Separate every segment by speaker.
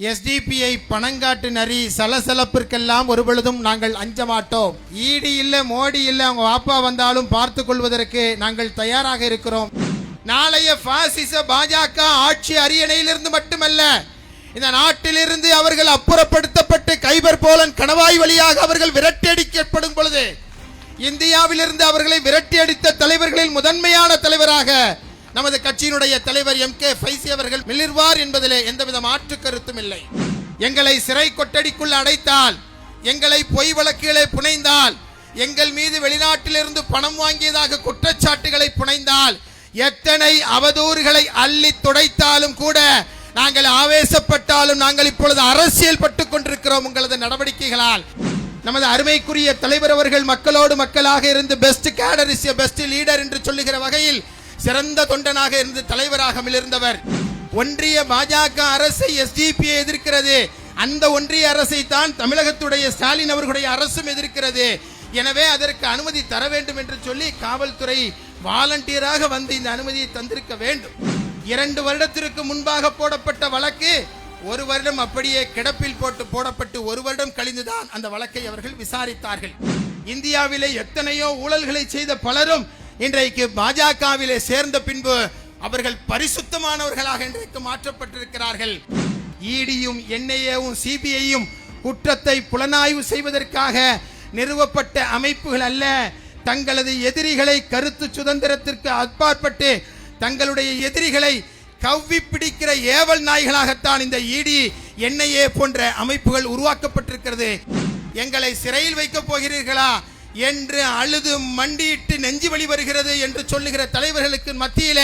Speaker 1: SDPI பணங்காட்டு நரி சலசலப்பிற்கெல்லாம் ஒரு பொழுதும் நாங்கள் அஞ்ச மாட்டோம் ஈடி இல்ல மோடி இல்ல அவங்க வாப்பா வந்தாலும் பார்த்து கொள்வதற்கு நாங்கள் தயாராக இருக்கிறோம். நாளைய பாசிச பாஜக ஆட்சி அரியணையிலிருந்து மட்டுமல்ல இந்த நாட்டிலிருந்து அவர்கள் அப்புறப்படுத்தப்பட்டு கைபர் போலன் கணவாய் வழியாக அவர்கள் விரட்டியடிக்கப்படும் பொழுது இந்தியாவிலிருந்து அவர்களை விரட்டி அடித்த தலைவர்களில் முதன்மையான தலைவராக நமது கட்சியினுடைய தலைவர் எம் கே ஃபைசி அவர்கள் மிளிர்வார் என்பதிலே எந்தவித மாற்று கருத்தும் இல்லை. எங்களை சிறை கொட்டடிக்குள் அடைத்தால் எங்களை பொய் வழக்குகளை புனைந்தால் எங்கள் மீது வெளிநாட்டிலிருந்து பணம் வாங்கியதாக குற்றச்சாட்டுகளை புனைந்தால் எத்தனை அவதூறுகளை அள்ளி துடைத்தாலும் கூட நாங்கள் ஆவேசப்பட்டாலும் நாங்கள் இப்பொழுது அரசியல் பட்டுக் கொண்டிருக்கிறோம் உங்களது நடவடிக்கைகளால். நமது அருமைக்குரிய தலைவர் அவர்கள் மக்களோடு மக்களாக இருந்து best cadre is best leader என்று சொல்லுகிற வகையில் சிறந்த தொண்டனாக இருந்து தலைவராக மிளிர்ந்தவர் ஒன்றிய பாஜக அரசை எஸ்டிபியை எதிர்க்கிறது. அந்த ஒன்றிய அரசை தான் தமிழகத்துடைய ஸ்டாலின் அவர்களுடைய அரசும் எதிர்க்கிறது. எனவே அதற்கு அனுமதி தர வேண்டும் என்று சொல்லி காவல்துறை வாலண்டியராக வந்து இந்த அனுமதியை தந்திருக்க வேண்டும். இரண்டு வருடத்திற்கு முன்பாக போடப்பட்ட வழக்கு ஒரு வருடம் அப்படியே கிடப்பில் போட்டு போடப்பட்டு ஒரு வருடம் கழிந்துதான் அந்த வழக்கை அவர்கள் விசாரித்தார்கள். இந்தியாவிலே எத்தனையோ ஊழல்களை செய்த பலரும் இன்றைக்கு பாஜகவிலே சேர்ந்த பின்பு அவர்கள் பரிசுத்தமானவர்களாக இன்றைக்கு மாற்றப்பட்டிருக்கிறார்கள். இடியும் என்ஐஏவும் சிபிஐயும் குற்றத்தை புலனாய்வு செய்வதற்காக நிறுவப்பட்ட அமைப்புகள் அல்ல. தங்களது எதிரிகளை கருத்து சுதந்திரத்திற்கு அப்பாற்பட்டு தங்களுடைய எதிரிகளை கவ்வி பிடிக்கிற ஏவல் நாய்களாகத்தான் இந்த இடி என்ஐஏ போன்ற அமைப்புகள் உருவாக்கப்பட்டிருக்கிறது. எங்களை சிறையில் வைக்கப் போகிறீர்களா? என்று அழுது மண்டியிட்டு நெஞ்சு வலி வருகிறது என்று சொல்லுகிற தலைவர்களுக்கு மத்தியில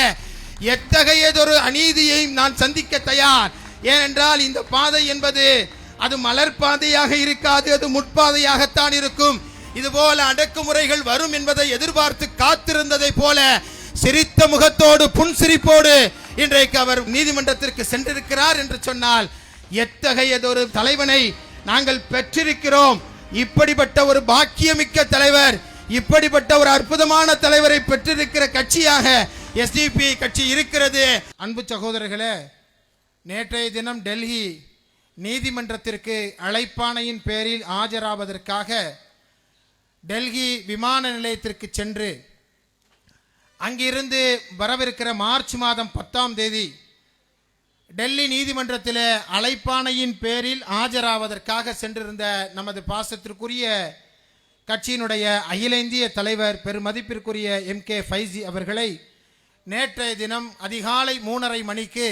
Speaker 1: எத்தகையதொரு அநீதியை நான் சந்திக்க தயார். ஏனென்றால் இந்த பாதை என்பது அது மலர் பாதையாக இருக்காது அது முற்பாதையாகத்தான் இருக்கும். இதுபோல அடக்குமுறைகள் வரும் என்பதை எதிர்பார்த்து காத்திருந்ததை போல சிரித்த முகத்தோடு புன்சிரிப்போடு இன்றைக்கு அவர் நீதிமன்றத்திற்கு சென்றிருக்கிறார் என்று சொன்னால் எத்தகையதொரு தலைவனை நாங்கள் பெற்றிருக்கிறோம். இப்படிப்பட்ட ஒரு பாக்கியமிக்க தலைவர் இப்படிப்பட்ட ஒரு அற்புதமான தலைவரை பெற்றிருக்கிற கட்சியாக எஸ்டிபி கட்சி இருக்கிறது. அன்பு சகோதரர்களே நேற்றைய தினம் டெல்லி நீதிமன்றத்திற்கு அழைப்பானையின் பேரில் ஆஜராவதற்காக டெல்லி விமான நிலையத்திற்கு சென்று அங்கிருந்து வரவிருக்கிற மார்ச் மாதம் பத்தாம் தேதி டெல்லி நீதிமன்றத்தில் அழைப்பானையின் பேரில் ஆஜராவதற்காக சென்றிருந்த நமது பாசத்திற்குரிய கட்சியினுடைய அகில இந்திய தலைவர் பெருமதிப்பிற்குரிய எம் கே ஃபைசி அவர்களை நேற்றைய தினம் அதிகாலை மூணரை மணிக்கு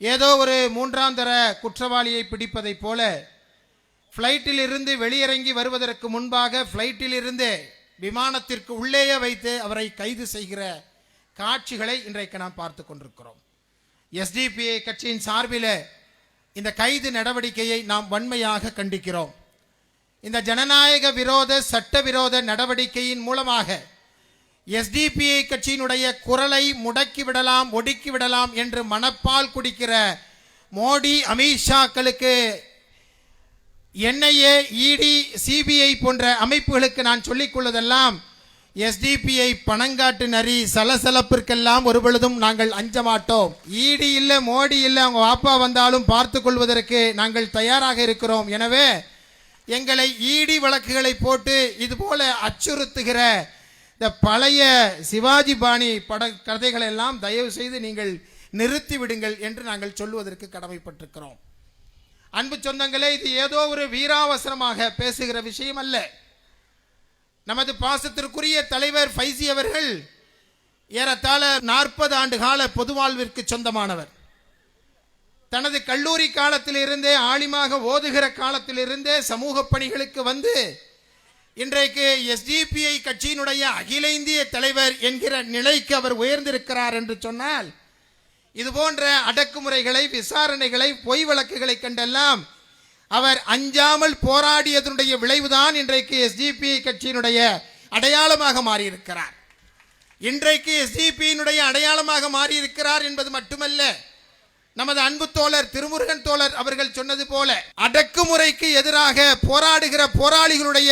Speaker 1: ஏதோ ஒரு மூன்றாந்தர குற்றவாளியை பிடிப்பதைப் போல ஃப்ளைட்டில் இருந்து வெளியிறங்கி வருவதற்கு முன்பாக ஃப்ளைட்டில் இருந்து விமானத்திற்கு உள்ளேயே வைத்து அவரை கைது செய்கிற காட்சிகளை இன்றைக்கு நாம் பார்த்து கொண்டிருக்கிறோம். எஸ்டிபிஐ கட்சியின் சார்பில் இந்த கைது நடவடிக்கையை நாம் வன்மையாக கண்டிக்கிறோம். இந்த ஜனநாயக விரோத சட்டவிரோத நடவடிக்கையின் மூலமாக எஸ்டிபிஐ கட்சியினுடைய குரலை முடக்கி விடலாம் ஒடுக்கி விடலாம் என்று மனப்பால் குடிக்கிற மோடி அமித்ஷாக்களுக்கு என்ஐஏ இடி சிபிஐ போன்ற அமைப்புகளுக்கு நான் சொல்லிக் கொள்வதெல்லாம் எஸ்டிபிஐ பணங்காட்டு நரி சலசலப்பிற்கெல்லாம் ஒரு பொழுதும் நாங்கள் அஞ்ச மாட்டோம் இடி இல்ல மோடி இல்ல அவங்க வாப்பா வந்தாலும் பார்த்து கொள்வதற்கு நாங்கள் தயாராக இருக்கிறோம். எனவே எங்களை இடி வழக்குகளை போட்டு இது போல அச்சுறுத்துகிற இந்த பழைய சிவாஜி பாணி பட கதைகளை எல்லாம் தயவு செய்து நீங்கள் நிறுத்தி விடுங்கள் என்று நாங்கள் சொல்லுவதற்கு கடமைப்பட்டிருக்கிறோம். அன்பு சொந்தங்களே இது ஏதோ ஒரு வீராவசரமாக பேசுகிற விஷயம் அல்ல நமது பாசத்திற்குரிய தலைவர் ஃபைசி அவர்கள் ஏறத்தாழ நாற்பது ஆண்டு கால பொது வாழ்விற்கு சொந்தமானவர். தனது கல்லூரி காலத்திலிருந்தே ஆழிமாக ஓதுகிற காலத்திலிருந்தே சமூக பணிகளுக்கு வந்து இன்றைக்கு எஸ்டிபிஐ கட்சியினுடைய அகில இந்திய தலைவர் என்கிற நிலைக்கு அவர் உயர்ந்திருக்கிறார் என்று சொன்னால் இது போன்ற அடக்குமுறைகளை விசாரணைகளை பொய் வழக்குகளை கண்டெல்லாம் அவர் அஞ்சாமல் போராடியதனுடைய விளைவுதான் இன்றைக்கு எஸ்டிபி கட்சியினுடைய அடையாளமாக மாறியிருக்கிறார். இன்றைக்கு எஸ்டிபியினுடைய அடையாளமாக மாறியிருக்கிறார் என்பது மட்டுமல்ல நமது அன்பு தோழர் திருமுருகன் தோழர் அவர்கள் சொன்னது போல அடக்குமுறைக்கு எதிராக போராடுகிற போராளிகளுடைய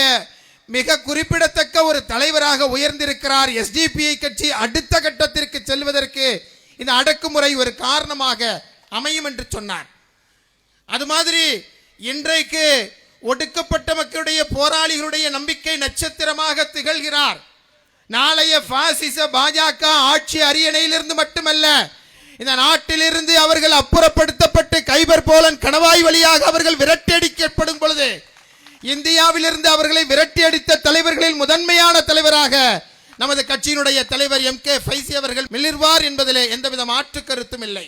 Speaker 1: மிக குறிப்பிடத்தக்க ஒரு தலைவராக உயர்ந்திருக்கிறார் எஸ்டிபிஐ கட்சி அடுத்த கட்டத்திற்கு செல்வதற்கு இந்த அடக்குமுறை ஒரு காரணமாக அமையும் என்று சொன்னார். அது மாதிரி இன்றைக்கு ஒடுக்கப்பட்ட மக்களுடைய போராளிகளுடைய நம்பிக்கை நட்சத்திரமாக திகழ்கிறார். நாளைய பாசிச பாஜக ஆட்சி அரியணையிலிருந்து மட்டுமல்ல இந்த நாட்டிலிருந்து அவர்கள் அப்புறப்படுத்தப்பட்டு கைபர் போலன் கணவாய் வழியாக அவர்கள் விரட்டியடிக்கப்படும் பொழுது இந்தியாவிலிருந்து அவர்களை விரட்டி அடித்த தலைவர்களில் முதன்மையான தலைவராக நமது கட்சியினுடைய தலைவர் எம் கே ஃபைசி அவர்கள் மிளிர்வார் என்பதிலே எந்தவித மாற்று கருத்தும் இல்லை.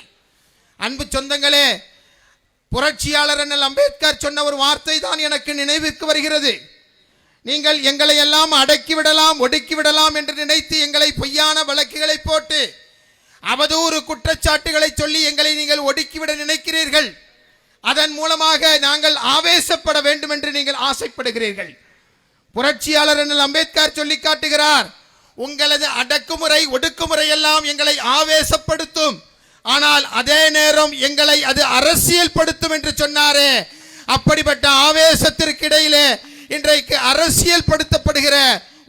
Speaker 1: அன்பு சொந்தங்களே புரட்சியாளர் அண்ணல் அம்பேத்கர் சொன்ன ஒரு வார்த்தை தான் எனக்கு நினைவிற்கு வருகிறது. நீங்கள் எங்களை எல்லாம் அடக்கிவிடலாம் ஒடுக்கிவிடலாம் என்று நினைத்து எங்களை பொய்யான வழக்குகளை போட்டு அவதூறு குற்றச்சாட்டுகளை சொல்லி எங்களை நீங்கள் ஒடுக்கிவிட நினைக்கிறீர்கள். அதன் மூலமாக நாங்கள் ஆவேசப்பட வேண்டும் என்று நீங்கள் ஆசைப்படுகிறீர்கள். புரட்சியாளர் அண்ணல் அம்பேத்கர் சொல்லி காட்டுகிறார் உங்களது அடக்குமுறை ஒடுக்குமுறை எல்லாம் எங்களை ஆவேசப்படுத்தும். ஆனால் அதே நேரம் எங்களை அது அரசியல் படுத்தும் என்று சொன்னாரே. அப்படிப்பட்ட ஆவேசத்திற்கு இடையிலே இன்றைக்கு அரசியல் படுத்தப்படுகிற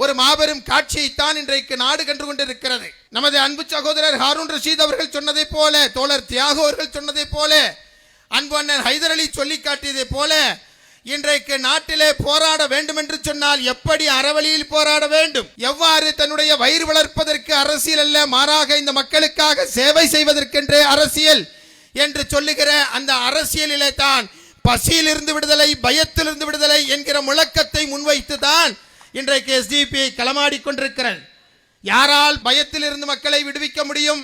Speaker 1: ஒரு மாபெரும் காட்சியைத்தான் இன்றைக்கு நாடு கண்டு கொண்டிருக்கிறது. நமது அன்பு சகோதரர் ஹாரூன் ரஷீத் அவர்கள் சொன்னதைப் போல தோழர் தியாகு அவர்கள் சொன்னதைப் போல அன்பு அண்ணன் ஹைதர் அலி சொல்லி காட்டியதை போல இன்றைக்கு நாட்டிலே போராட வேண்டும் என்று சொன்னால் எப்படி அறவழியில் போராட வேண்டும்? எவ்வாறு தன்னுடைய வயிறு வளர்ப்பதற்கு அரசியல் அல்ல மாறாக இந்த மக்களுக்காக சேவை செய்வதற்கென்றே அரசியல் என்று சொல்லுகிற அந்த அரசியலிலே தான் பசியிலிருந்து விடுதலை பயத்திலிருந்து விடுதலை என்கிற முழக்கத்தை முன்வைத்து தான் இன்றைக்கு எஸ்டிபி களமாடி கொண்டிருக்கிறது. யாரால் பயத்திலிருந்து மக்களை விடுவிக்க முடியும்?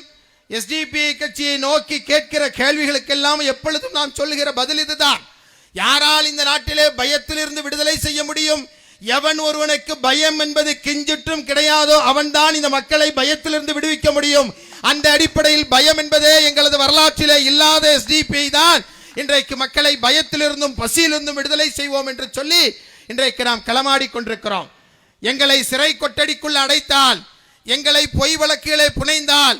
Speaker 1: எஸ்டிபி கட்சியை நோக்கி கேட்கிற கேள்விகளுக்கெல்லாம் எப்பொழுதும் நாம் சொல்லுகிற பதில் இதுதான். யாரால் இந்த நாட்டிலே பயத்திலிருந்து விடுதலை செய்ய முடியும்? எவன் ஒருவனுக்கு பயம் என்பது கிஞ்சிற்றும் கிடையாதோ அவன்தான் இந்த மக்களை பயத்திலிருந்து விடுவிக்க முடியும். அந்த அடிப்படையில் பயம் என்பதே எங்களது வரலாற்றிலே இல்லாத எஸ்டிபி தான். இன்றைக்கு மக்களை பயத்திலிருந்தும் பசியிலிருந்தும் விடுதலை செய்வோம் என்று சொல்லி இன்றைக்கு நாம் களமாடி கொண்டிருக்கிறோம். எங்களை சிறை கொட்டடிக்குள் அடைத்தால் எங்களை பொய் வழக்குகளை புனைந்தால்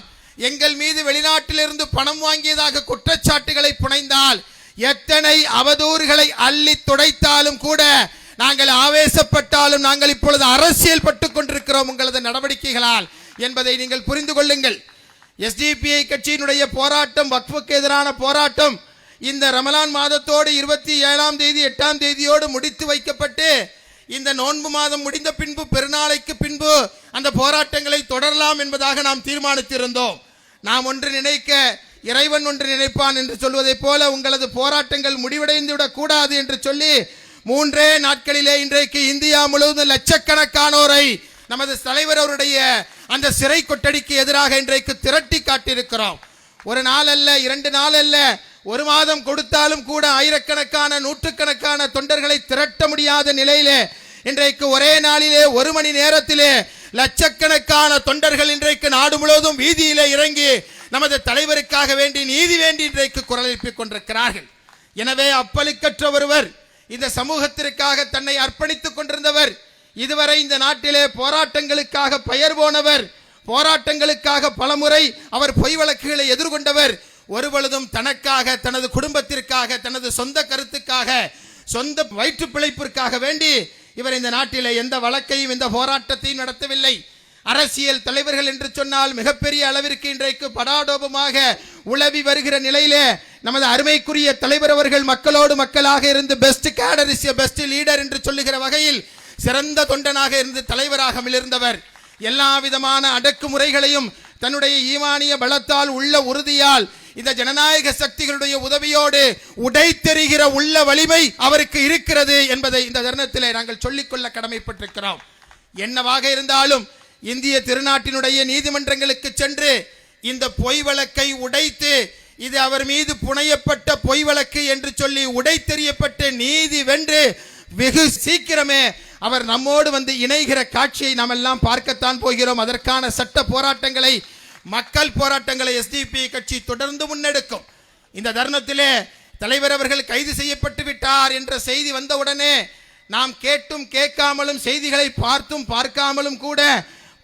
Speaker 1: எங்கள் மீது வெளிநாட்டிலிருந்து பணம் வாங்கியதாக குற்றச்சாட்டுகளை புனைந்தால் எத்தனை அவதூறுகளை அள்ளி துடைத்தாலும் கூட நாங்கள் ஆவேசப்பட்டாலும் நாங்கள் இப்பொழுது அரசியல் பட்டுக் கொண்டிருக்கிறோம் உங்களது நடவடிக்கைகளால் என்பதை நீங்கள் புரிந்து கொள்ளுங்கள். எஸ்டிபிஐ கட்சியினுடைய போராட்டம் வக்ஃபுக்கு எதிரான போராட்டம் இந்த ரமலான் மாதத்தோடு இருபத்தி ஏழாம் தேதி எட்டாம் தேதியோடு முடித்து வைக்கப்பட்டு இந்த நோன்பு மாதம் முடிந்த பின்பு பெருநாளைக்கு பின்பு அந்த போராட்டங்களை தொடரலாம் என்பதாக நாம் தீர்மானித்திருந்தோம். நாம் ஒன்று நினைக்க இறைவன் ஒன்று நினைப்பான் என்று சொல்வதைப் போல உங்களது போராட்டங்கள் முடிவடைந்துவிடக் கூடாது என்று சொல்லி மூன்றே நாட்களிலே இன்றைக்கு இந்தியா முழுவதும் லட்சக்கணக்கானோரை நமது தலைவர் அவருடைய அந்த சிறை கொட்டடிக்கு எதிராக இன்றைக்கு திரட்டி காட்டியிருக்கிறோம். ஒரு நாள் அல்ல இரண்டு நாள் அல்ல ஒரு மாதம் கொடுத்தாலும் கூட ஆயிரக்கணக்கான நூற்றுக்கணக்கான தொண்டர்களை திரட்ட முடியாத நிலையிலே இன்றைக்கு ஒரே நாளிலே ஒரு மணி நேரத்திலே லட்சக்கணக்கான தொண்டர்கள் இன்றைக்கு நாடு முழுவதும் வீதியிலே இறங்கி நமது தலைவருக்காக வேண்டி நீதி வேண்டி இன்றைக்கு குரல் எழுப்பிக் கொண்டிருக்கிறார்கள். எனவே அப்பளுக்கற்ற ஒருவர் இந்த சமூகத்திற்காக தன்னை அர்ப்பணித்துக் கொண்டிருந்தவர் இதுவரை இந்த நாட்டிலே போராட்டங்களுக்காக பெயர் போனவர் போராட்டங்களுக்காக பலமுறை அவர் பொய் வழக்குகளை எதிர்கொண்டவர் ஒருபொழுதும் தனக்காக தனது குடும்பத்திற்காக தனது சொந்த கருத்துக்காக சொந்த வயிற்று பிழைப்பிற்காக வேண்டி இவர் இந்த நாட்டிலே எந்த வழக்கையும் இந்த போராட்டத்தையும் நடத்தவில்லை. அரசியல் தலைவர்கள் என்று சொன்னால் மிகப்பெரிய அளவிற்கு இன்றைக்கு படாடோபமாக உளவி வருகிற நிலையிலே நமது அருமைக்குரிய தலைவர் அவர்கள் மக்களோடு மக்களாக இருந்து best cadre is best leader என்று சொல்லுகிற வகையில் சிறந்த தொண்டனாக இருந்து தலைவராக மிளிர்ந்தவர் எல்லா விதமான அடக்குமுறைகளையும் தன்னுடைய ஈமானிய பலத்தால் உள்ள உறுதியால் இந்த ஜனநாயக சக்திகளுடைய உதவியோடு உடைத்தெறிகிற உள்ள வலிமை அவருக்கு இருக்கிறது என்பதை இந்த தருணத்திலே நாங்கள் சொல்லிக்கொள்ள கடமைப்பட்டிருக்கிறோம். என்னவாக இருந்தாலும் இந்திய திருநாட்டினுடைய நீதிமன்றங்களுக்கு சென்று இந்த பொய் வழக்கை உடைத்து இது அவர் மீது புனையப்பட்ட பொய் வழக்கு என்று சொல்லி உடைத்தெறியப்பட்டு நீதி வென்று வெகு சீக்கிரமே அவர் நம்மோடு வந்து இணைகிற காட்சியை நாம் எல்லாம் பார்க்கத்தான் போகிறோம். அதற்கான சட்ட போராட்டங்களை மக்கள் போராட்டங்களை எஸ்டிபி கட்சி தொடர்ந்து முன்னெடுக்கும். இந்த தருணத்திலே தலைவர் அவர்கள் கைது செய்யப்பட்டு விட்டார் என்ற செய்தி வந்தவுடனே நாம் கேட்டும் கேட்காமலும் செய்திகளை பார்த்தும் பார்க்காமலும் கூட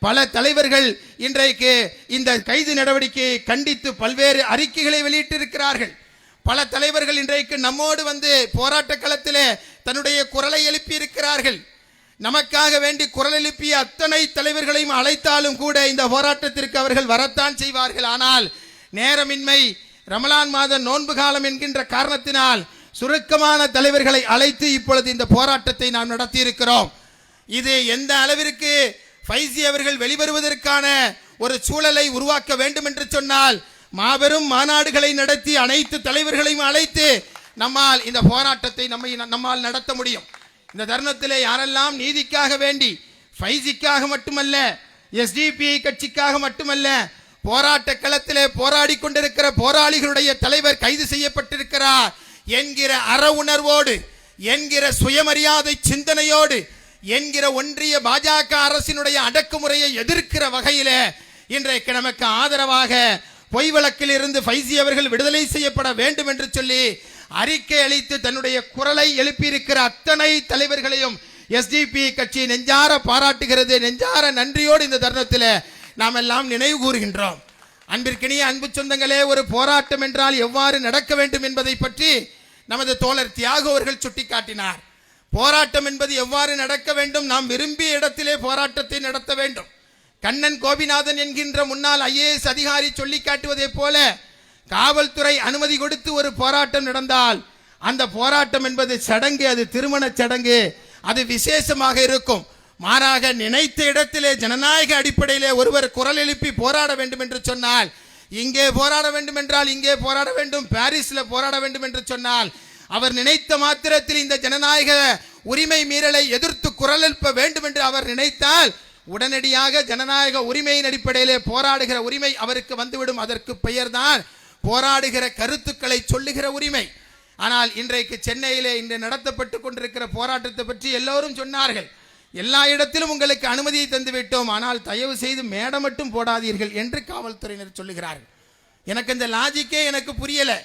Speaker 1: பல தலைவர்கள் இன்றைக்கு இந்த கைது நடவடிக்கையை கண்டித்து பல்வேறு அறிக்கைகளை வெளியிட்டிருக்கிறார்கள். பல தலைவர்கள் இன்றைக்கு நம்மோடு வந்து போராட்ட களத்திலே தன்னுடைய குரலை எழுப்பி இருக்கிறார்கள் நமக்காக வேண்டி குரல் எழுப்பிய அத்தனை தலைவர்களையும் அழைத்தாலும் கூட இந்த போராட்டத்திற்கு அவர்கள் வரத்தான் செய்வார்கள். ஆனால் நேரமின்மை ரமலான் மாத நோன்பு காலம் என்கின்ற காரணத்தினால் சுருக்கமான தலைவர்களை அழைத்து இப்பொழுது இந்த போராட்டத்தை நாம் நடத்தியிருக்கிறோம். இது எந்த அளவிற்கு ஃபைசி அவர்கள் வெளிவருவதற்கான ஒரு சூழலை உருவாக்க வேண்டும் என்று சொன்னால் மாபெரும் மாநாடுகளை நடத்தி அனைத்து தலைவர்களையும் அழைத்து நம்மால் இந்த போராட்டத்தை நம்மை நம்மால் நடத்த முடியும். இந்த தருணத்திலே யாரெல்லாம் நீதிக்காக வேண்டி ஃபைசிக்காக மட்டுமல்ல எஸ்டிபிஐ கட்சிக்காக மட்டுமல்ல போராட்ட களத்திலே போராடி கொண்டிருக்கிற போராளிகளுடைய தலைவர் கைது செய்யப்பட்டிருக்கிறார் என்கிற அற உணர்வோடு என்கிற சுயமரியாதை சிந்தனையோடு என்கிற ஒன்றிய பாஜக அரசினுடைய அடக்குமுறையை எதிர்க்கிற வகையிலே இன்றைக்கு நமக்கு ஆதரவாக பொய் வழக்கில் இருந்து ஃபைசி அவர்கள் விடுதலை செய்யப்பட வேண்டும் என்று சொல்லி அறிக்கை அளித்து தன்னுடைய குரலை எழுப்பியிருக்கிற அத்தனை தலைவர்களையும் எஸ்டிபி கட்சி நெஞ்சார பாராட்டுகிறது. நெஞ்சார நன்றியோடு இந்த தருணத்தில் நாம் எல்லாம் நினைவு கூறுகின்றோம். அன்பிற்கினிய அன்பு சொந்தங்களே ஒரு போராட்டம் என்றால் எவ்வாறு நடக்க வேண்டும் என்பதை பற்றி நமது தோழர் தியாகு அவர்கள் சுட்டிக்காட்டினார். போராட்டம் என்பது எவ்வாறு நடக்க வேண்டும்? நாம் விரும்பிய இடத்திலே போராட்டத்தை நடத்த வேண்டும். கண்ணன் கோபிநாதன் என்கின்ற முன்னாள் ஐஏஎஸ் அதிகாரி சொல்லி காட்டுவதைப் போல காவல்துறை அனுமதி கொடுத்து ஒரு போராட்டம் நடந்தால் அந்த போராட்டம் என்பது சடங்கு அது திருமண சடங்கு அது விசேஷமாக இருக்கும். மாறாக நினைத்த இடத்திலே ஜனநாயக அடிப்படையிலே ஒருவர் குரல் எழுப்பி போராட வேண்டும் என்று சொன்னால் இங்கே போராட வேண்டும் என்றால் இங்கே போராட வேண்டும் பாரிஸில் போராட வேண்டும் என்று சொன்னால் அவர் நினைத்த மாத்திரத்தில் இந்த ஜனநாயக உரிமை மீறலை எதிர்த்து குரல் எழுப்ப வேண்டும் என்று அவர் நினைத்தால் உடனடியாக ஜனநாயக உரிமையின் அடிப்படையிலே போராடுகிற உரிமை அவருக்கு வந்துவிடும். அதற்கு பெயர்தான் போராடுகிற கருத்துக்களை சொல்லுகிற உரிமை. ஆனால் இன்றைக்கு சென்னையிலே இன்று நடத்தப்பட்டு கொண்டிருக்கிற போராட்டத்தை பற்றி எல்லோரும் சொன்னார்கள். எல்லா இடத்திலும் உங்களுக்கு அனுமதியை தந்துவிட்டோம். ஆனால் தயவு செய்து மேடை மட்டும் போடாதீர்கள் என்று காவல்துறையினர் சொல்லுகிறார்கள். எனக்கு இந்த லாஜிக்கே எனக்கு புரியலை.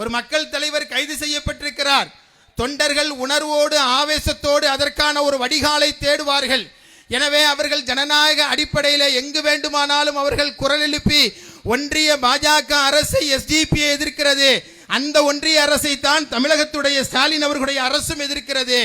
Speaker 1: ஒரு மக்கள் தலைவர் கைது செய்யப்பட்டிருக்கிறார். தொண்டர்கள் உணர்வோடு ஆவேசத்தோடு அதற்கான ஒரு வடிகாலை தேடுவார்கள். எனவே அவர்கள் ஜனநாயக அடிப்படையில் எங்கு வேண்டுமானாலும் அவர்கள் குரல் எழுப்பி ஒன்றிய பாஜக அரசை எஸ்டிபியை எதிர்க்கிறது. அந்த ஒன்றிய அரசை தான் தமிழகத்துடைய ஸ்டாலின் அவர்களுடைய அரசும் எதிர்க்கிறது.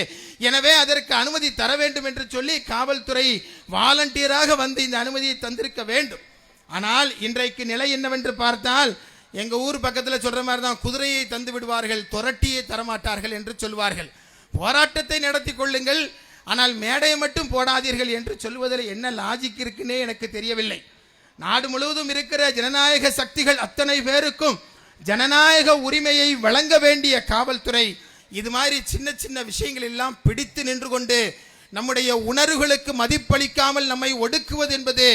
Speaker 1: எனவே அதற்கு அனுமதி தர வேண்டும் என்று சொல்லி காவல்துறை வாலண்டியராக வந்து இந்த அனுமதியை தந்திருக்க வேண்டும். ஆனால் இன்றைக்கு நிலை என்னவென்று பார்த்தால் எங்க ஊர் பக்கத்தில் சொல்ற மாதிரி தான் குதிரையை தந்து விடுவார்கள் துரட்டியை தரமாட்டார்கள் என்று சொல்வார்கள். போராட்டத்தை நடத்தி கொள்ளுங்கள் ஆனால் மேடையை மட்டும் போடாதீர்கள் என்று சொல்வதில் என்ன லாஜிக் இருக்குன்னே எனக்கு தெரியவில்லை. நாடு முழுவதும் இருக்கிற ஜனநாயக சக்திகள் அத்தனை பேருக்கும் ஜனநாயக உரிமையை வழங்க வேண்டிய காவல்துறை இது மாதிரி சின்ன சின்ன விஷயங்கள் எல்லாம் பிடித்து நின்று கொண்டு நம்முடைய உணர்வுகளுக்கு மதிப்பளிக்காமல் நம்மை ஒடுக்குவது என்பது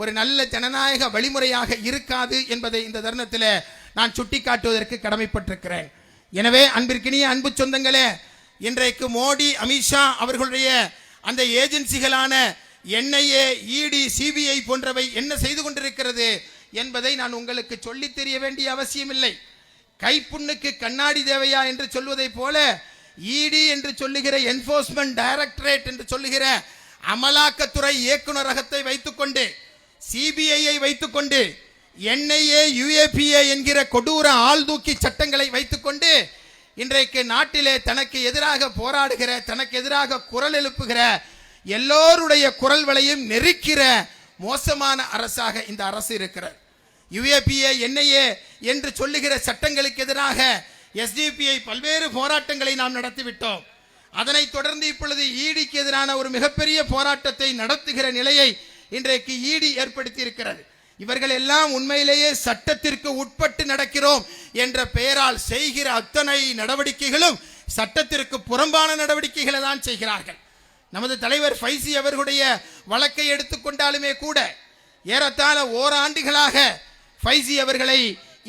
Speaker 1: ஒரு நல்ல ஜனநாயக வழிமுறையாக இருக்காது என்பதை இந்த தருணத்தில் நான் சுட்டிக்காட்டுவதற்கு கடமைப்பட்டிருக்கிறேன். எனவே அன்பிற்கினிய அன்பு சொந்தங்களே இன்றைக்கு மோடி அமித்ஷா அவர்களுடைய அந்த ஏஜென்சிகளான என்ஐஏ இடி சிபிஐ போன்றவை என்ன செய்து கொண்டிருக்கிறது என்பதை நான் உங்களுக்கு சொல்லித் தெரிய வேண்டிய அவசியமில்லை. கைப்புண்ணுக்கு கண்ணாடி தேவையா என்று சொல்வதைப் போல இடி என்று சொல்லுகிற என்போர்ஸ்மெண்ட் டைரக்டரேட் என்று சொல்லுகிற அமலாக்கத்துறை இயக்குநரகத்தை வைத்துக்கொண்டு சிபிஐயை வைத்துக்கொண்டு என்ஐஏ யுஏபிஏ என்கிற கொடூர ஆள்தூக்கி சட்டங்களை வைத்துக்கொண்டு இன்றைக்கு நாட்டிலே தனக்கு எதிராக போராடுகிற தனக்கு எதிராக குரல் எழுப்புகிற எல்லோருடைய குரல் வலையும் நெருக்கிற மோசமான அரசாக இந்த அரசு இருக்கிறார் யுஏபிஏ என்ஐஏ என்று சொல்லுகிற சட்டங்களுக்கு எதிராக எஸ்டிபிஐ பல்வேறு போராட்டங்களை நாம் நடத்திவிட்டோம். அதனைத் தொடர்ந்து இப்பொழுது ஈடிக்கு எதிரான ஒரு மிகப்பெரிய போராட்டத்தை நடத்துகிற நிலையை இன்றைக்கு ஈடி ஏற்படுத்தி இருக்கிறது இவர்கள் எல்லாம் உண்மையிலேயே சட்டத்திற்கு உட்பட்டு நடக்கிறோம் என்ற பெயரால் செய்கிற அத்தனை நடவடிக்கைகளும் சட்டத்திற்கு புறம்பான நடவடிக்கைகளை தான் செய்கிறார்கள். நமது தலைவர் ஃபைசி அவர்களுடைய வழக்கை எடுத்துக்கொண்டாலுமே கூட ஏறத்தாழ ஓராண்டுகளாக ஃபைசி அவர்களை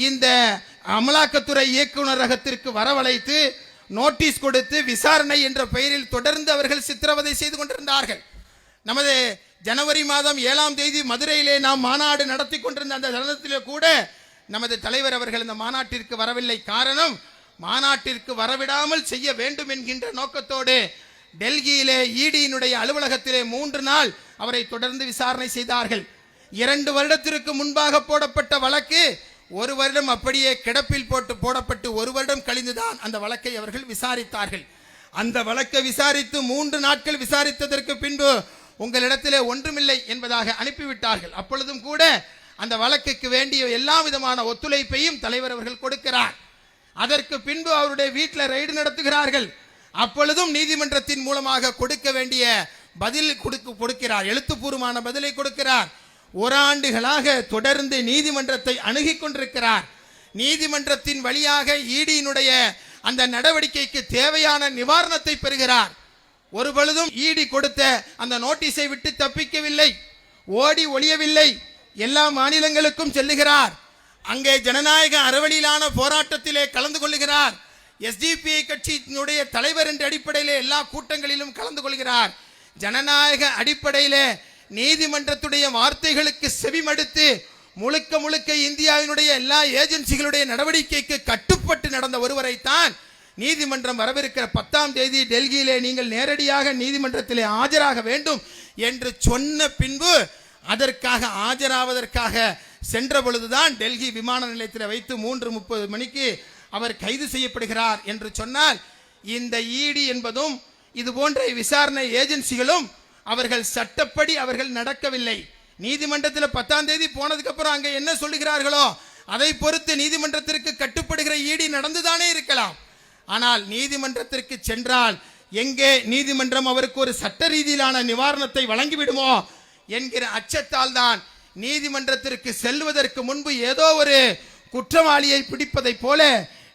Speaker 1: இந்த அமலாக்கத்துறை இயக்குநரகத்திற்கு வரவழைத்து நோட்டீஸ் கொடுத்து விசாரணை என்ற பெயரில் தொடர்ந்து அவர்கள் சித்திரவதை செய்து கொண்டிருந்தார்கள். நமது ஜனவரி மாதம் ஏழாம் தேதி மதுரையிலே நாம் மாநாடு நடத்தி கொண்டிருந்த அந்த தருணத்திலே கூட நமது தலைவர் அவர்கள் இந்த மாநாட்டிற்கு வரவில்லை. காரணம் மாநாட்டிற்கு வரவிடாமல் செய்ய வேண்டும் என்கின்ற நோக்கத்தோடு டெல்லியிலே ஈடியினுடைய அலுவலகத்திலே மூன்று நாள் அவரை தொடர்ந்து விசாரணை செய்தார்கள். இரண்டு வருடத்திற்கு முன்பாக போடப்பட்ட வழக்கு ஒரு வருடம் அப்படியே கிடப்பில் போட்டு போடப்பட்டு ஒரு வருடம் கழிந்துதான் அந்த வழக்கை அவர்கள் விசாரித்தார்கள். அந்த வழக்கை விசாரித்து மூன்று நாட்கள் விசாரித்ததற்கு பின்பு உங்களிடத்திலே ஒன்றுமில்லை என்பதாக அனுப்பிவிட்டார்கள். அப்பொழுதும் கூட அந்த வழக்குக்கு வேண்டிய எல்லா விதமான ஒத்துழைப்பையும் தலைவர் அவர்கள் கொடுக்கிறார். அதற்கு பின்பு அவருடைய வீட்டில் ரைடு நடத்துகிறார்கள். அப்பொழுதும் நீதிமன்றத்தின் மூலமாக கொடுக்க வேண்டிய பதில் கொடுக்க கொடுக்கிறார். எழுத்துப்பூர்வமான பதிலை கொடுக்கிறார். ஓராண்டுகளாக தொடர்ந்து நீதிமன்றத்தை அணுகி கொண்டிருக்கிறார். நீதிமன்றத்தின் வழியாக ஈடியினுடைய அந்த நடவடிக்கைக்கு தேவையான நிவாரணத்தை பெறுகிறார். ஒரு பொழுதும் ஈடி கொடுத்த அந்த நோட்டீஸை விட்டு தப்பிக்கவில்லை. ஓடி ஒளியவில்லை. எல்லா மாநிலங்களுக்கும் செல்லுகிறார். அங்கே ஜனநாயக அறவழியிலான போராட்டத்திலே கலந்து கொள்ளுகிறார். எஸ்டிபிஐ கட்சியினுடைய தலைவர் என்ற அடிப்படையிலே எல்லா கூட்டங்களிலும் கலந்து கொள்கிறார். ஜனநாயக அடிப்படையிலே நீதிமன்றத்துடைய வார்த்தைகளுக்கு செவிமடுத்து முழுக்க முழுக்க இந்தியாவினுடைய எல்லா ஏஜென்சிகளுடைய நடவடிக்கைக்கு கட்டுப்பட்டு நடந்த ஒருவரைத்தான் நீதிமன்றம் வரவிருக்கிற பத்தாம் தேதி டெல்லியிலே நீங்கள் நேரடியாக நீதிமன்றத்திலே ஆஜராக வேண்டும் என்று சொன்ன பின்பு அதற்காக ஆஜராவதற்காக சென்ற பொழுதுதான் டெல்லி விமான நிலையத்தில் வைத்து மூன்று முப்பது மணிக்கு அவர் கைது செய்யப்படுகிறார் என்று சொன்னால் இந்த ஈடி என்பதும் இது போன்ற விசாரணை ஏஜென்சிகளும் அவர்கள் சட்டப்படி அவர்கள் நடக்கவில்லை. நீதிமன்றத்தில் பத்தாம் தேதி போனதுக்கு அப்புறம் என்ன சொல்லுகிறார்களோ அதை பொறுத்து நீதிமன்றத்திற்கு கட்டுப்படுகிற ஈடி நடந்துதானே இருக்கலாம். ஆனால் நீதிமன்றத்திற்கு சென்றால் எங்கே நீதிமன்றம் அவருக்கு ஒரு சட்ட ரீதியிலான நிவாரணத்தை வழங்கிவிடுமோ என்கிற அச்சத்தால் தான் நீதிமன்றத்திற்கு செல்வதற்கு முன்பு ஏதோ ஒரு குற்றவாளியை பிடிப்பதைப் போல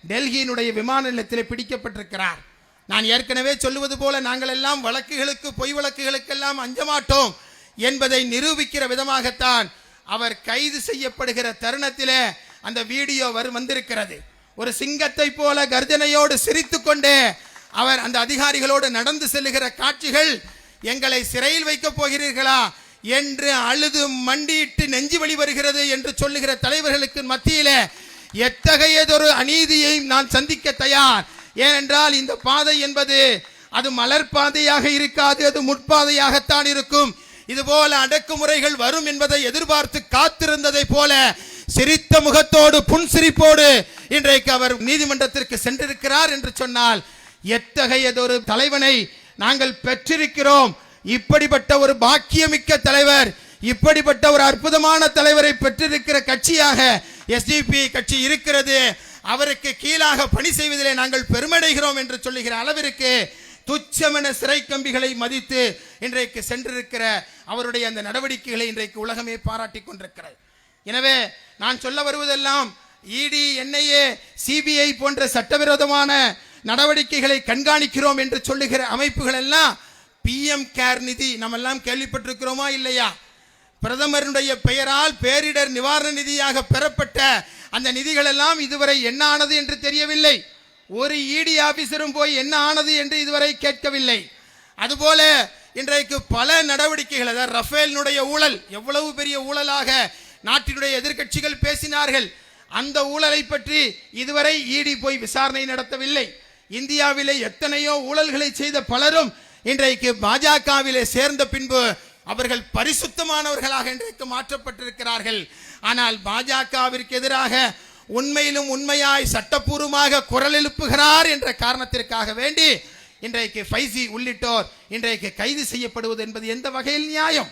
Speaker 1: டெல்லியினுடைய விமான நிலையத்தில் பிடிக்கப்பட்டிருக்கிறார். நான் ஏற்கனவே சொல்லுவது போல நாங்கள் எல்லாம் வழக்குகளுக்கு பொய் வழக்குகளுக்கெல்லாம் அஞ்ச மாட்டோம் என்பதை நிரூபிக்கிற விதமாகத்தான் அவர் கைது செய்யப்படுகிற தருணத்திலே அந்த வீடியோ வந்திருக்கிறது. ஒரு சிங்கத்தை போல கர்ஜனையோடு சிரித்துக்கொண்டே அவர் அந்த அதிகாரிகளோடு நடந்து செல்லுகிற காட்சிகள் எங்களை சிறையில் வைக்கப் போகிறீர்களா என்று அழுது மண்டியிட்டு நெஞ்சு வழி வருகிறது என்று சொல்லுகிற தலைவர்களுக்கு மத்தியிலே எத்தகையதொரு அநீதியை நான் சந்திக்க தயார். ஏனென்றால் இந்த பாதை என்பது அது மலர் பாதையாக இருக்காது அது முற்பாதையாகத்தான் இருக்கும். இதுபோல அடக்குமுறைகள் வரும் என்பதை எதிர்பார்த்து காத்திருந்ததை போல சிரித்த முகத்தோடு புன்சிரிப்போடு இன்றைக்கு அவர் நீதிமன்றத்திற்கு சென்றிருக்கிறார் என்று சொன்னால் எத்தகையதொரு தலைவனை நாங்கள் பெற்றிருக்கிறோம்? இப்படிப்பட்ட ஒரு பாக்கியமிக்க தலைவர் இப்படிப்பட்ட ஒரு அற்புதமான தலைவரை பெற்றிருக்கிற கட்சியாக எஸ்டிபி கட்சி இருக்கிறது. அவருக்கு கீழாக பணி செய்வதிலே நாங்கள் பெருமடைகிறோம் என்று சொல்லுகிற அளவிற்கு துச்சமென சிறை கம்பிகளை மதித்து இன்றைக்கு சென்றிருக்கிற அவருடைய அந்த நடவடிக்கைகளை இன்றைக்கு உலகமே பாராட்டி கொண்டிருக்கிறது. எனவே நான் சொல்ல வருவதெல்லாம் இடி என்ஐஏ சிபிஐ போன்ற சட்டவிரோதமான நடவடிக்கைகளை கண்காணிக்கிறோம் என்று சொல்லுகிற அமைப்புகள் எல்லாம் பிஎம் கேர் நிதி நம்ம எல்லாம் கேள்விப்பட்டிருக்கிறோமா இல்லையா? பிரதமருடைய பெயரால் பேரிடர் நிவாரண நிதியாக பெறப்பட்ட அந்த நிதிகள் எல்லாம் இதுவரை என்ன ஆனது என்று தெரியவில்லை. ஒரு இடி ஆபீசரும் போய் என்ன ஆனது என்று இதுவரை கேட்கவில்லை. அதுபோல இன்றைக்கு பல நடவடிக்கைகள் அதாவது ரஃபேலினுடைய ஊழல் எவ்வளவு பெரிய ஊழலாக நாட்டினுடைய எதிர்க்கட்சிகள் பேசினார்கள். அந்த ஊழலை பற்றி இதுவரை இடி போய் விசாரணை நடத்தவில்லை. இந்தியாவிலே எத்தனையோ ஊழல்களை செய்த பலரும் இன்றைக்கு பாஜகவிலே சேர்ந்த பின்பு அவர்கள் பரிசுத்தமானவர்களாக இன்றைக்கு மாற்றப்பட்டிருக்கிறார்கள். ஆனால் பாஜகவிற்கு எதிராக உண்மையிலும் உண்மையாய் சட்டப்பூர்வமாக குரல் எழுப்புகிறார் என்ற காரணத்திற்காக வேண்டி இன்றைக்கு ஃபைசி உள்ளிட்டோர் இன்றைக்கு கைது செய்யப்படுவது என்பது எந்த வகையில் நியாயம்?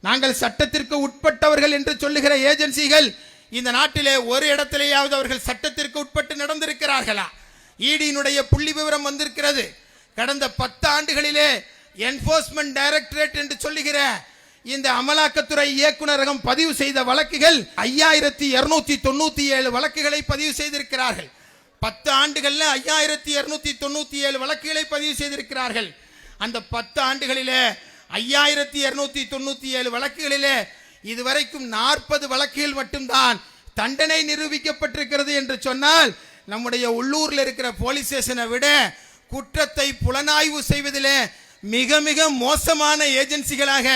Speaker 1: நாங்கள் சட்டத்திற்கு உட்பட்டவர்கள் என்று சொல்லுகிற ஏஜென்சிகள் இந்த நாட்டிலே ஒரு இடத்திலேயாவது அவர்கள் சட்டத்திற்கு உட்பட்டு நடந்திருக்கிறார்களா? ஈடியினுடைய புள்ளி விவரம் வந்திருக்கிறது. கடந்த பத்து ஆண்டுகளிலே என்போர்ஸ்மெண்ட் டைரக்டரேட் என்று சொல்லுகிற இந்த அமலாக்கத்துறை இயக்குநரகம் பதிவு செய்த வழக்குகள் ஐயாயிரத்தி இருநூத்தி தொண்ணூத்தி ஏழு வழக்குகளை பதிவு செய்திருக்கிறார்கள். பத்து ஆண்டுகள்ல ஐயாயிரத்தி இருநூத்தி தொண்ணூத்தி ஏழு வழக்குகளை பதிவு செய்திருக்கிறார்கள். அந்த பத்து ஆண்டுகளிலே ஐயாயிரத்தி இருநூத்தி தொண்ணூத்தி ஏழு வழக்குகளிலே இதுவரைக்கும் நாற்பது வழக்குகள் மட்டும்தான் தண்டனை நிரூபிக்கப்பட்டிருக்கிறது என்று சொன்னால் நம்முடைய உள்ளூரில் இருக்கிற போலீஸ் ஸ்டேஷனை விட குற்றத்தை புலனாய்வு செய்வதிலே மிக மிக மோசமான ஏஜென்சிகளாக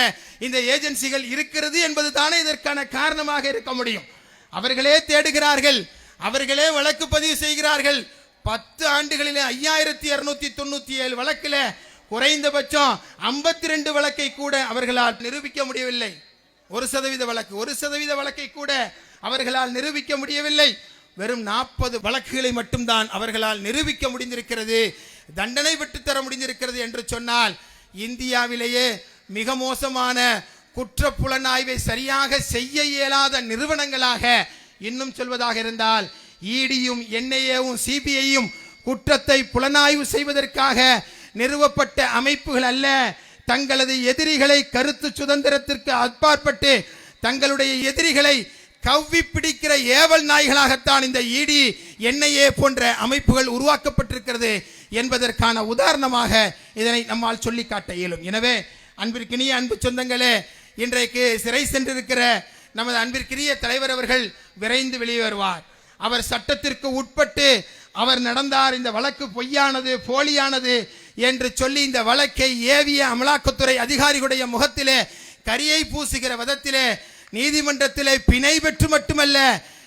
Speaker 1: இந்த ஏஜென்சிகள் இருக்கிறது என்பது தானே இதற்கான காரணமாக இருக்க முடியும். அவர்களே தேடுகிறார்கள் அவர்களே வழக்கு பதிவு செய்கிறார்கள். பத்து ஆண்டுகளிலே ஐயாயிரத்தி இருநூத்தி தொண்ணூத்தி ஏழு வழக்கில் குறைந்தபட்சம் ஐம்பத்தி ரெண்டு வழக்கை கூட அவர்களால் நிரூபிக்க முடியவில்லை. ஒரு சதவீத வழக்கு ஒரு சதவீத வழக்கை கூட அவர்களால் நிரூபிக்க முடியவில்லை. வெறும் நாற்பது வழக்குகளை மட்டும்தான் அவர்களால் நிரூபிக்க முடிந்திருக்கிறது தண்டனை பெற்றுத்தர முடிந்திருக்கிறது என்று சொன்னால் இந்தியாவிலேயே மிக மோசமான குற்ற புலனாய்வை சரியாக செய்ய இயலாத நிறுவனங்களாக இன்னும் சொல்வதாக இருந்தால் இடியும் என்ஐஏவும் சிபிஐயும் குற்றத்தை புலனாய்வு செய்வதற்காக நிறுவப்பட்ட அமைப்புகள் அல்ல. தங்களது எதிரிகளை கருத்து சுதந்திரத்திற்கு அப்பாற்பட்டு தங்களுடைய எதிரிகளை கவ்வி பிடிக்கிற ஏவல் நாய்களாகத்தான் இந்த இடி என்ஐஏ போன்ற அமைப்புகள் உருவாக்கப்பட்டிருக்கிறது என்பதற்கான உதாரணமாக இதனை நம்மால் சொல்லி காட்ட இயலும். எனவே அன்பிற்கினிய அன்பு சொந்தங்களே இன்றைக்கு சிறை சென்றிருக்கிற நமது அன்பிற்கினிய தலைவர் அவர்கள் விரைந்து வெளியே வருவார். அவர் சட்டத்திற்கு உட்பட்டு அவர் நடந்தார். இந்த வழக்கு பொய்யானது போலியானது என்று சொல்லி இந்த வழக்கை ஏவிய அமலாக்கத்துறை அதிகாரிகளுடைய முகத்திலே கரியை பூசுகிற விதத்திலே நீதிமன்றத்திலே பிணை பெற்று மட்டுமல்ல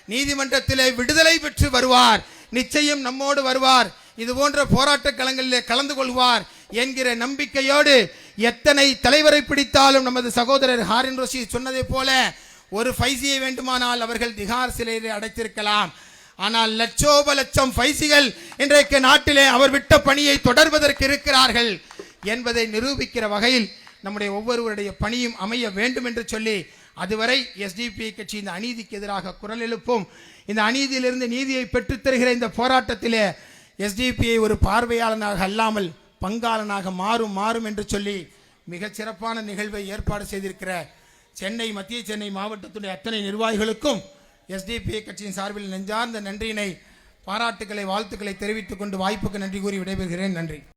Speaker 1: நீதிமன்றத்திலே விடுதலை பெற்று வருவார். நிச்சயம் நம்மோடு வருவார். இது போன்ற போராட்ட களங்களிலே கலந்து கொள்வார் என்கிற நம்பிக்கையோடு எத்தனை தலைவரை பிடித்தாலும் நமது சகோதரர் ஹாரின் ரோஷி சொன்னதை போல ஒரு ஃபைசியை வேண்டுமானால் அவர்கள் திகார் சிலையிலே அடைத்திருக்கலாம். ஆனால் லட்சோப லட்சம் ஃபைசிகள் இன்றைக்கு நாட்டிலே அவர் விட்ட பணியை தொடர்வதற்கு இருக்கிறார்கள் என்பதை நிரூபிக்கிற வகையில் நம்முடைய ஒவ்வொருவருடைய பணியும் அமைய வேண்டும் என்று சொல்லி அதுவரை எஸ்டிபி கட்சி இந்த அநீதிக்கு எதிராக குரல் எழுப்பும். இந்த அநீதியிலிருந்து நீதியை பெற்றுத்தருகிற இந்த போராட்டத்திலே எஸ்டிபிஐ ஒரு பார்வையாளனாக அல்லாமல் பங்காளனாக மாறும் மாறும் என்று சொல்லி மிகச் சிறப்பான நிகழ்வை ஏற்பாடு செய்திருக்கிற சென்னை மத்திய சென்னை மாவட்டத்துடைய அத்தனை நிர்வாகிகளுக்கும் எஸ்டிபிஐ கட்சியின் சார்பில் நெஞ்சார்ந்த நன்றியினை பாராட்டுக்களை வாழ்த்துக்களை தெரிவித்துக் கொண்டு வாய்ப்புக்கு நன்றி கூறி விடைபெறுகிறேன். நன்றி.